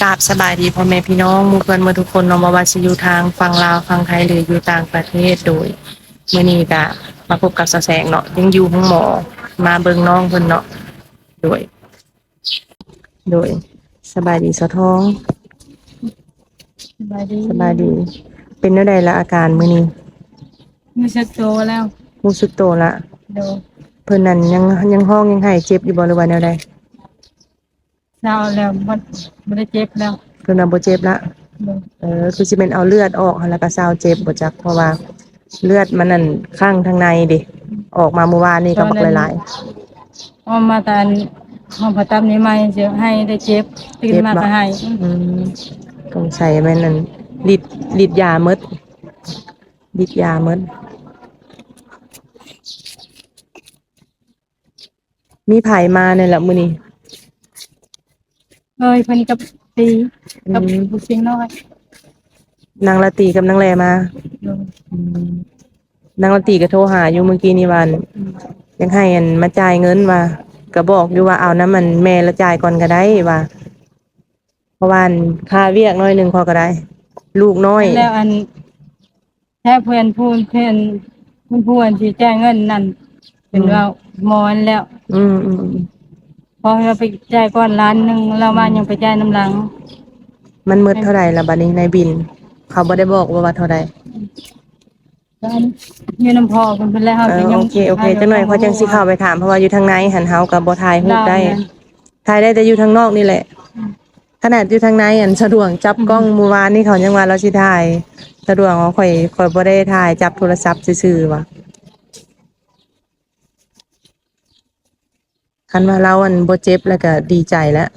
กราบสบายดีพ่อแม่พี่น้องหมู่เพื่อนหมาทุกคนเนาะบ่ว่าสิอยู่ทางฝั่งลาวฝั่งไทยหรืออยู่ต่างประเทศโดยมื้อนี้ก็มาพบกับสาวแสงเนาะยังอยู่ห้องหมอมาเบิ่งน้องเพิ่นเนาะโดย โดยสบายดีสะท้องสบายดีสบายดี เป็นจังไดละอาการมื้อนี้ไม่ชักโตแล้วรู้สึกโตละเดี๋ยวเพิ่นนั่นยังยังห้องยังให้เจ็บอยู่บ่หรือว่าแนวใด เช้าแล้วมันไม่ได้เจ็บแล้วเพิ่นน่ะบ่เจ็บละเดี๋ยวเออคือสิเป็นเอาเลือดออกหั่นแล้วก็ซาวเจ็บบ่จักเพราะว่าเลือดมันนั่นข้างทางในดิออกมาเมื่อวานนี้ก็บักหลายออกมาตอนห้องผ่าตัดนี้ไม่เสียให้ได้เจ็บตื่นมาก็ให้ๆอืมต้องใส่แม่นนั่นลิดลิดยาหมดลิดยาหมดมีไผมาเนี่ยแหละมื้อนี้ เอ้ยเพิ่นกับตีกับอืมผู้เสียงน้อยนางละตีกับนางแลมาเดี๋ยวนางละตีก็โทรหาอยู่เมื่อกี้นี่วัน ยังให้อันมาจ่ายเงินว่าก็บอกอยู่ว่าเอาน้ำมันแม่ละจ่ายก่อนก็ได้ว่าเพราะว่าอันค่าเวียกน้อยหนึงพอก็ได้ ลูกน้อย แล้วอันแค่เพื่อนพูดเพื่อนเพื่อนพูดที่แจ้งเงินนั่นเป็นว่าหมอนแล้ว อืมอืมอืมพ อเราไปจ่ายก้อนล้านหนึ่งเรามายังไปจ่ายน้ำหลัง มันมืดเท่าไหร่ละบัดนี้ในบิน เขาบ่ได้บอกว่าว่าเท่าไหร่แล้วอันยืนน้ำพอคนเป็นแล้วเอก็อยังโอเคโอเคจังหน่อยเขาจังสิเข้าไปถามเพราะว่าอยู่ทางในหันเฮากับบ่ถ่ายรูปได้ถ่ายได้แต่อยู่ทางนอกนี่แหละขนาดอยู่ทางในอันสะดวกจับกล้องเมื่อวานนี่เขายังว่าเราสิถ่าย สะดวกของข่อยข่อยบ่ได้ถ่ายจับโทรศัพท์ซื่อๆว่ะ คันว่าเราอันบ่เจ็บแล้วก็ดีใจแล้ว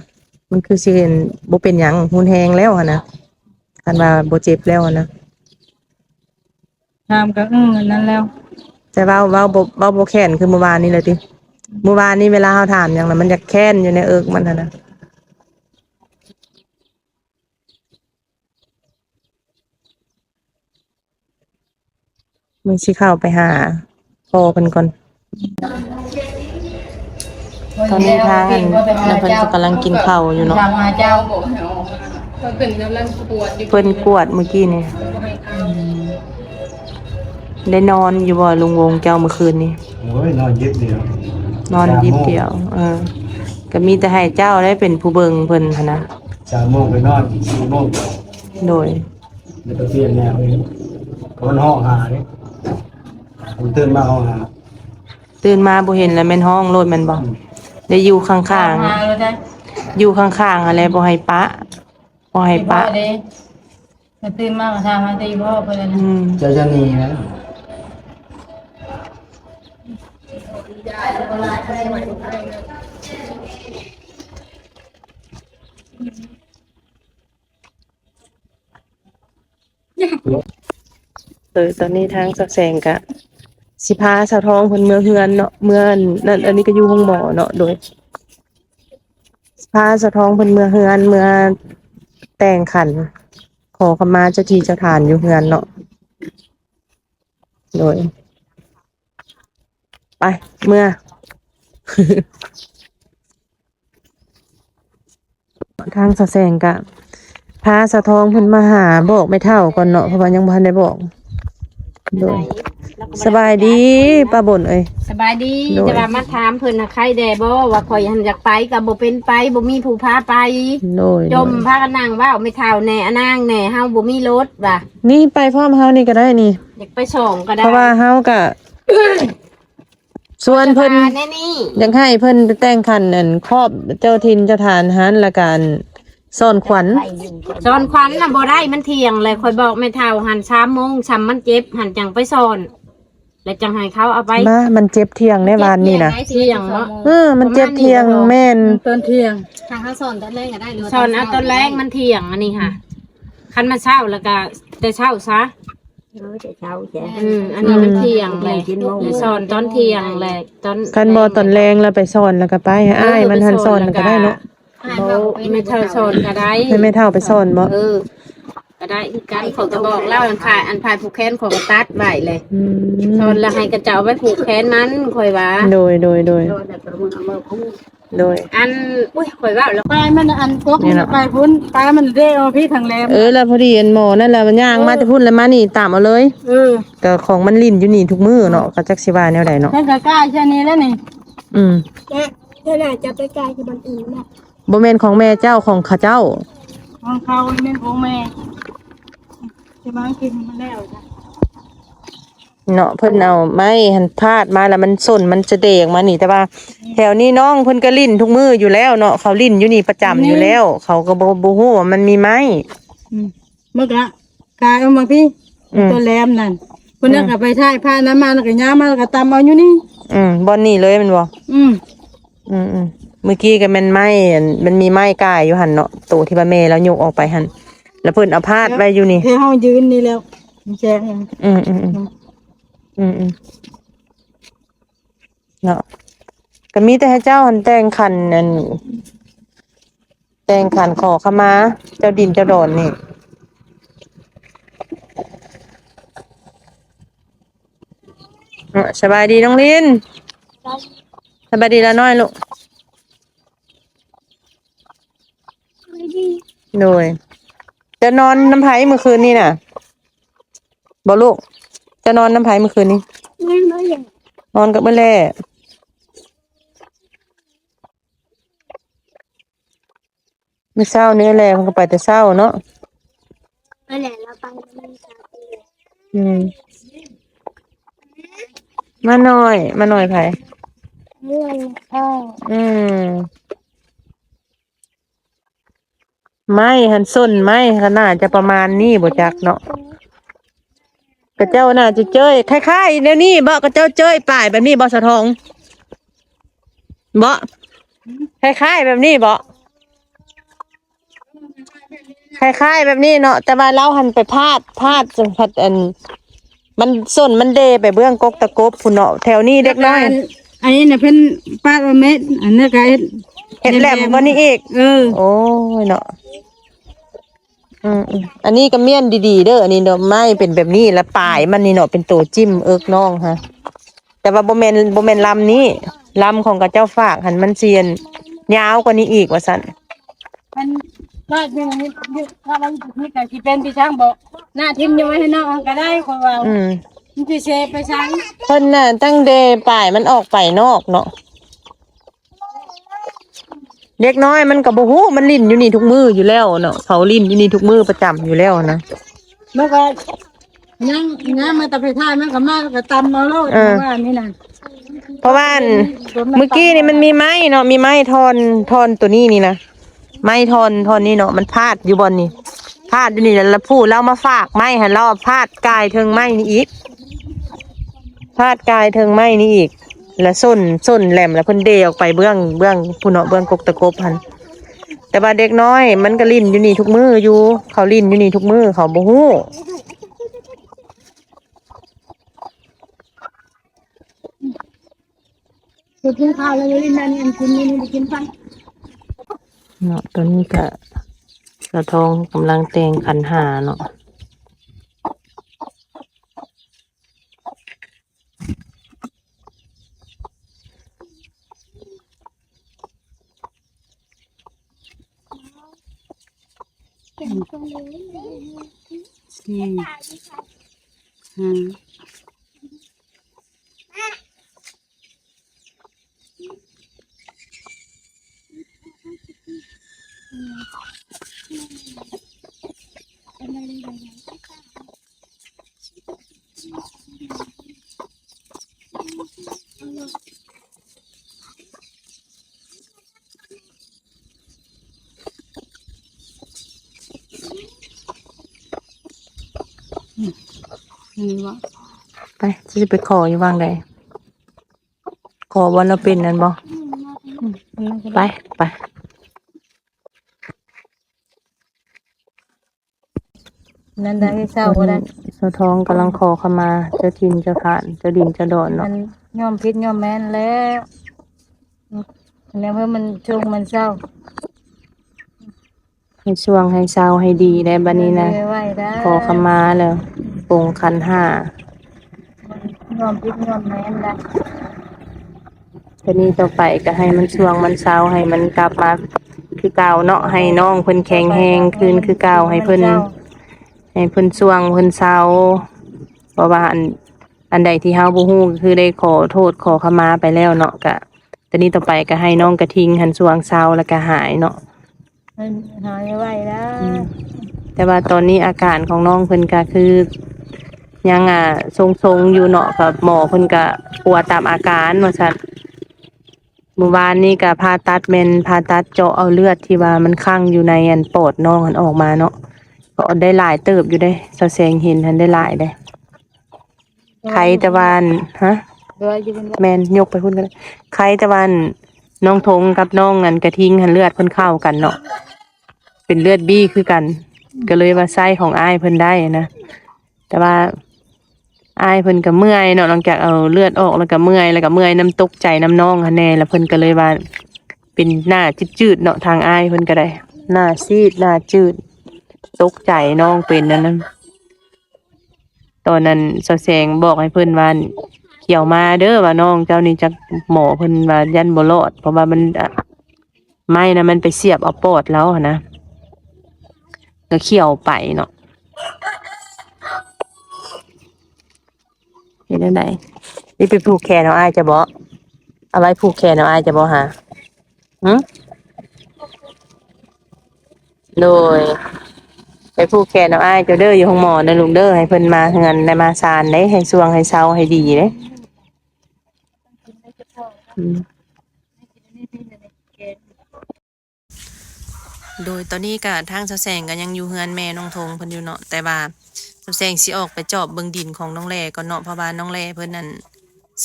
มันคือสิเห็นบ่เป็นหยังหุนแฮงแล้วหั่นนะคันว่าบ่เจ็บแล้วหั่นนะถามก็อืมอันนั้นแล้ว แต่ว่าเว้าบ่เว้าบ่แค้นคือเมื่อวานนี่เลยติเมื่อวานนี้เวลาเฮาถามหยังน่ะมันจะแค้นอยู่ในเอิกมันหั่นนะมึงสิเข้าไปหาพ่อเพิ่นก่อน ตอนนี้ทางน้ำเพิ่นก็กำลังกินข้าวอยู่เนาะทางมาเจ้าเพิ่นกวดเมื่อกี้นี่ได้นอนอยู่บ่ลุงวงเจ้าเมื่อคืนนี้โอ้ยนอนยิบเดียวนอนยิบเดียว เออ ก็มีแต่ให้เจ้าได้เป็นผู้เบิงเพิ่นหันนะสามโมงไปนอนสี่โมงโดยแล้วก็เปลี่ยนแนวเองก็มันห้องหาเนี่ยผมตื่นมาห้องหาตื่นมาบ่เห็นแล้วแม่นห้องโลดแม่นบ่ ได้อยู่ข้างมาแล้วได้ๆ อยู่ข้างๆ อะไรบ่ให้ปะบ่ให้ปะเด้ก็ตื่นมาก็ทางมาตีพ่อไปเลยอืนะมจะจะหนีนะเออตอนนี้ทางสักแสงกะ สิพาสาวทองเพิ่นเมื่อเฮือนเนาะเมื่อนั่นอันนี้ก็อยู่ห้องหมอเนาะโดยสิพาสาวทองเพิ่นเมื่อเฮือนเมื่อแต่งขัน ขอขมาเจ้าที่เจ้าทานอยู่เฮือนเนาะโดย ไปเมื่อทางสะแสงกะพาสะทองเพิ่นมาหาบอกไม่เท่าก่อนเนาะเพราะว่ายังบ่ทันได้บอกโดย สบายดีป้าบ่นเอ้ย สบายดีโดย จะว่ามาถามเพิ่นน่ะใครแด่บ่ว่าข่อยหันอยากไปก็บ่เป็นไปบ่มีผู้พาไป โดยจมพากันนั่งเว้าไม่เท่าแน่อะนางแน่เฮาบ่มีรถว่ะนี่ไปพร้อมเฮานี่ก็ได้นี่ อยากไปส่งก็ได้เพราะว่าเฮาก็ส่วนเพิ่นจะมาแน่นี่อยากให้เพิ่นไปแต่งขันนั่นครอบเจ้าทินเจ้าทานหันละกันซ่อนขวัญสอนควันน่ะบ่ได้มันเที่ยงเลยข่อยบอกไม่เท่าหัน3โมงช้ำมันเจ็บหันจังไปสอน แล้วจังให้เขาเอาไปมามันเจ็บเที่ยงในวานนี่นะเที่ยงเนาะเออมันเจ็บเที่ยงแม่นตอนเที่ยงทางเขาสอนตอนแรกก็ได้หรือว่าสอนเอาตอนแรกมันเที่ยงอันนี้ค่ะคันมาเช้าแล้วก็แต่เช้าซะเออแต่เช้าแจ้ะอืมอันนี้มันเที่ยงแหละสอนตอนเที่ยงแหละตอนคันบ่ตอนแรงแล้วไปซ่อนแล้วก็ไปให้อ้ายมันหันซ่อนแล้วก็ได้เนาะอ่านโบว่าบ่เป็นไม่เท่าสอนก็ได้ให้แม่เฒ่าไปซ่อนบ่เออ ก็ได้คือกันเขาก็บอกเล่าอันพายอันพายผูกแขนของตัดไว้เลยอืมสอนแล้วให้กระเจ้าไว้ผูกแขนมันคอยว่าโดยโดยโดยโดนแต่ประมึงเอามือพุ่งโดยอันอุ้ยข่อยว่าแล้วปลายมันอันกกนี่เนาะปลายพุ่นปลายมันเด้เอาพี่ทางแหลมเออแล้วพอดีอันหมอนั่นแหละมันย่างมาแต่พุ่นแล้วมานี่ตามเอาเลยเออก็ของมันลิ้นอยู่นี่ทุกมื้อเนาะก็จักสิว่าแนวใดเนาะแค่นก็กล้าแค่นี้แล้วนี่อืมเท่าไหร่จะไปไกลที่บ้านอื่นนะบ่แม่นของแม่เจ้าของข้าเจ้าของเขาเม่นของแม่ จะมากินมันแล้วจ้ะเนาะเพิ่นเอาไม้หันพาดมาแล้วมันส้นมันจะเดกมานี่แต่ว่า แถวนี้น้องเพิ่นก็ลิ้นทุกมื้ออยู่แล้วเนาะเขาลิ้นอยู่นี่ประจำอยู่แล้ว เขาก็บ่บ่ฮู้ว่ามันมีไม้อืมเมื่อกะกายเอามาพี่อืม ตัวแหลมนั่นคนนั้นก็ไปถ่ายผ้าน้ำมันแล้วก็ย่างมาแล้วก็ตำเอาอยู่นี่ อืมบ่อนนี่เลยแมันบ่อืมอืมอืมเมื่อกี้ก็แมันไม้อันมันมีไม้กายอยู่หั่นเนาะตัวที่ว่าแม่แล้วยกออกไปหั่น แล้วเพิ่นเอาพาดไว้อยู่นี่เทเฮายืนนี่แล้วแจ้งอืมอืมอืมอืมอืมเนาะก็มีแต่ให้เจ้าหันแต่งขันนั่นแต่งขันขอขมา เจ้าดินเจ้าดอนนี่เนาะสบายดีน้องลินสบายดีแล้วน้อยลูกโดย จะนอนน้ำไผ่เมื่อคืนนี่น่ะบอกลูก จะนอนน้ำไผ่เมื่อคืนนี้ไม่ไม่อย่างนอนกับเมื่อแร่ไม่เศร้าเนื้อแร่มันก็ไปแต่เศร้าเนาะนั่นแหละเราไปมันมีสาตีอืมมาหน่อย มาหน่อยไผ่เลื่อนพ่ออืม ไม่หันส้นไม่ขนาดจะประมาณนี้บ่จักเนาะกระเจ้าน่าจะเจ้ยคล้ายๆเดี๋ยนี้บ่กระเจ้าเจ้ยป่ายแบบนี้บ่สะทองบ่คล้ายๆแบบนี้บ่คล้ายๆแบบนี้เนาะแต่ว่าเราหันไปพาดพาดจนพัดอัน มันส้นมันเดไปเบื้องกกตะกบพุ่นเนาะแถวนี้เด็กน้อย อันนี้น่ะเพิ่นปาดว่าเม็ด อันนี้ก็เฮ็ดเห็ดแหลมกว่านี้อีก เออ โอ้ยเนาะอืมอืมอันนี้ก็เมี่ยนดีๆเด้ออันนี้เนาะไม่เป็นแบบนี้แล้วปลายมันนี่เนาะเป็นตัวจิ้มเอิกน้องฮะ แต่ว่าโบเมนโบเมนลำนี้ลำของกับเจ้าฝากหันมันเซียนยาวกว่านี้อีกว่าสันมันก็ยังนี่ถ้ามันนี่ก็สิเป็นพี่ช่างบอกหน้าทิมยังไว้ให้น้องก็ได้คนว่า อืม มันสิเซไปช่างเพิ่นน่ะตั้งเดปลายมันออกไปนอกเนาะเด็กน้อยมันกับโบฮู้มันลิ้นอยู่นี่ทุกมืออยู่แล้วเนาะเขาลิ้นอยู่นี่ทุกมือประจำอยู่แล้วนะมันก็ยังยังมาแตะไปท่ายมันก็มาแล้วก็ตำเอาโลดเออ ว่านี่น่ะเพราะว่าอันเมื่อกี้นี่มันมีไม้เนาะมีไม้ทอนทอนตัวนี้นี่นะไม้ทอนทอนนี่เนาะมันพาดอยู่บนนี่พาดอยู่นี่แล้วพูดเรามาฝากไม้หันเราเอาพาดกายเทิงไม้นี่อีก พาดกายเทิงไม้นี่อีก แล้วส้นส้นแหลมแล้วเพิ่นเดออกไปเบื้องเบื้องผู้เนาะเบื้องกกตะกบหันแต่ว่าเด็กน้อย มันก็ลิ้นอยู่นี่ทุกมืออยู่ เขาลิ้นอยู่นี่ทุกมือเขาบ่ฮู้คือกินข้าวแล้วนี่นั่นอันกินนี่นี่กินไปเนาะตอนนี้ก็กระทองกำลังแต่งขันหาเนาะ อืม นี่วะไปจะไปขออยู่ว่างใดขอวันละเป็นนั่นบ่ไปไปนั่นได้เศร้าก็ได้สะท้องกำลังขอขมาเจ้าทินเจ้าขานเจ้าดินเจ้าดอนมัเนาะนย่อมพิษย่อมแม่นแล้วแล้วเพื่อมันช่วงมันเศร้า ให้ช่วงให้เศร้าให้ดีได้บัดนี้นะเอไว้ได้ขอขมาแล้วปรงคันห้าย่อมพิษย่อมแม่นได้ให้แต่นี้ต่อไปก็ให้มันช่วงมันเศร้าให้มันกลับมาคือเก่าเนาะให้น้องเพิ่นแข็งแรงคืนคือเก่าให้เพิ่นให้เพิ่นช่วงเพิ่นเศร้าเพราะว่าอันอันใดที่เฮาบ่ฮู้ก็คือได้ขอโทษขอขมาไปแล้วเนาะก็แต่นี้ต่อไปก็ให้น้องกระทิงหันช่วงเศร้าแล้วก็หายเนาะ ให้หายไวแล้วแต่ว่าตอนนี้อาการของน้องเพิ่นก็คือ ยังอะทรงๆอยู่เนาะกับหมอเพิ่นก็ปวดตามอาการว่าซั่นเมื่อวานนี้ก็ผ่าตัดแม่นผ่าตัดเจาะเอาเลือดที่ว่ามันคั่งอยู่ในอันปอดน้องอันออกมาเนาะก็ได้หลายเติบอยู่ได้สะแสงเห็นทันได้หลายได้ไข้แต่วาอันฮะเดืออยู่บนแมนยกไปพุ่นกันใครแต่วัน น้องทงกับน้องอันกระทิงหันเลือดเพิ่นเข้ากันเนาะเป็นเลือดบี้คือกัน ก็เลยว่าไส้ของอ้ายเพิ่นได้นะแต่ว่าอ้ายเพิ่นก็เมื่อยเนาะหลังจากเอาเลือดออกแล้วก็เมื่อยแล้วก็เมื่อยน้ำตกใจน้ำนองหันแน่แล้วเพิ่นก็เลยว่า เป็นหน้าจืดๆเนาะทางอ้ายเพิ่นก็ได้ หน้าซีดหน้าจืด ตกใจน้องเป็นนั่นนะตอนนั้นเสแสงบอกให้เพิ่นว่า เขี่ยวมาเด้อว่าน้องเจ้านี่จักหมอเพิ่นว่ายันบ่รอดเพราะว่ามันไม่นะมันไปเสียบเอาปอดแล้วนะก็เขี่ยวไปเนาะเห็นได้ไหนนี่ไปผูกแขนเอาอ้ายจะบ่เอาไว้ผูกแขนเอาอ้ายจะบ่หาหึโดยไปผูกแขนเอาอ้ายเจ้าเด้ออยู่ห้องหมอเด้อลุงเด้อให้เพิ่นมาเฮือนได้มาซานได้ให้สวงให้เซาให้ดีเด้ โดยตอนนี้ก็ทางสแสงก็ยังอยู่เฮือนแม่น้องทงเพิ่นอยู่เนาะแต่ว่าสะแสงสิออกไปจอบเบิ่งดินของน้องแลก่อนเนาะเพราะว่าน้องแลเพิ่นนั่น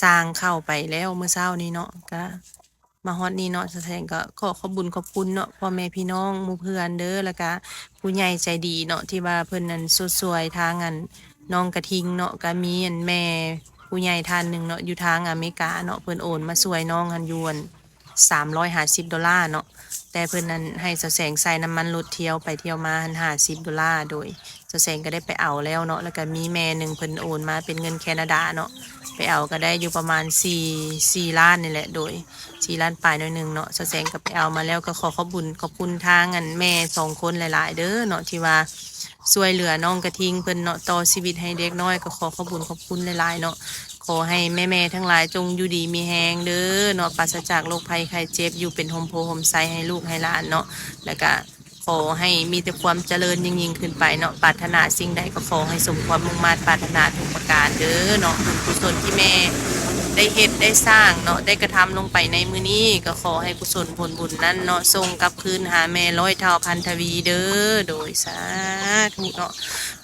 สร้างเข้าไปแล้วเมื่อเช้านี้เนาะก็มาฮอดนี้เนาะสแสงก็ขอขอบบุญขอบคุณเนาะพ่อแม่พี่น้องหมู่เพื่อนเด้อแล้วก็ผู้ใหญ่ใจดีเนาะที่ว่าเพิ่นนั่นสดสวยทางอันน้องกระทิงเนาะก็มีอันแม่ ผู้ใหญ่ท่านหนึ่งเนาะอยู่ทางอเมริกาเนาะเพิ่นโอนมาช่วยน้องหันยวนสามร้อยห้าสิบดอลลาร์เนาะแต่เพิ่นนั้นให้เสแสงใส่น้ำมันรถเที่ยวไปเที่ยวมาหันห้าสิบดอลลาร์โดยเสแสงก็ได้ไปเอาแล้วเนาะแล้วก็มีแม่หนึ่งเพิ่นโอนมาเป็นเงินแคนาดาเนาะไปเอาก็ได้อยู่ประมาณสี่สี่ล้านนี่แหละโดยสี่ล้านปลายหน่อยหนึ่งเนาะเสแสงก็ไปเอามาแล้วก็ขอขอบุญขอบคุณทางอันแม่สองคนหลาย ๆ เด้อเนาะที่ว่า ช่วยเหลือน้องกระทิงเพิ่นเนาะต่อชีวิตให้เด็กน้อยก็ขอขอบคุญขอบคุณหลายๆเนาะขอให้แม่ๆทั้งหลายจงอยู่ดีมีแฮงเด้อเนาะปราศจากโรคภัยไข้เจ็บอยู่เป็นโฮมโพโฮมไซให้ลูกให้หลานเนาะแล้วก็ขอให้มีแต่ความเจริญยิ่งยิ่งขึ้นไปเนาะปรารถนาสิ่งใดก็ขอให้สมความมุ่งมั่นปรารถนาทุกประการเด้อเนาะบุญกุศลที่แม่ ได้เฮ็ดได้สร้างเนาะได้กระทำลงไปในมือนี้ก็ขอให้กุศลผลบุญนั้นเนาะส่งกลับคืนหาแม่ร้อยเท่าพันทวีเด้อโดยสาธุเนาะ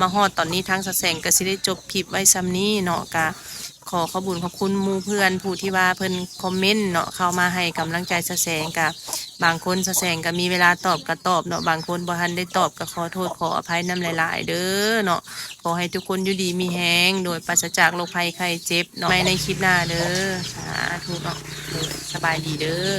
มาฮอดตอนนี้ทางสแสงก็สิได้จบคลิปไว้ซ้ำนี้เนาะกะขอขอบุญขอบคุณมูเพื่อนผู้ที่ว่าเพิ่นคอมเมนต์เนาะเข้ามาให้กำลังใจสแสงกับ บางคนสแสงก็มีเวลาตอบก็ตอบเนาะบางคนบ่ทันได้ตอบก็ขอโทษขออภัยน้ำหลาย ๆ เด้อเนาะขอให้ทุกคนอยู่ดีมีแฮงโดยปราศจากโรคภัยไข้เจ็บเนาะไม่ในคลิปหน้าเด้อสาธุเนาะด้อสบายดีเด้อ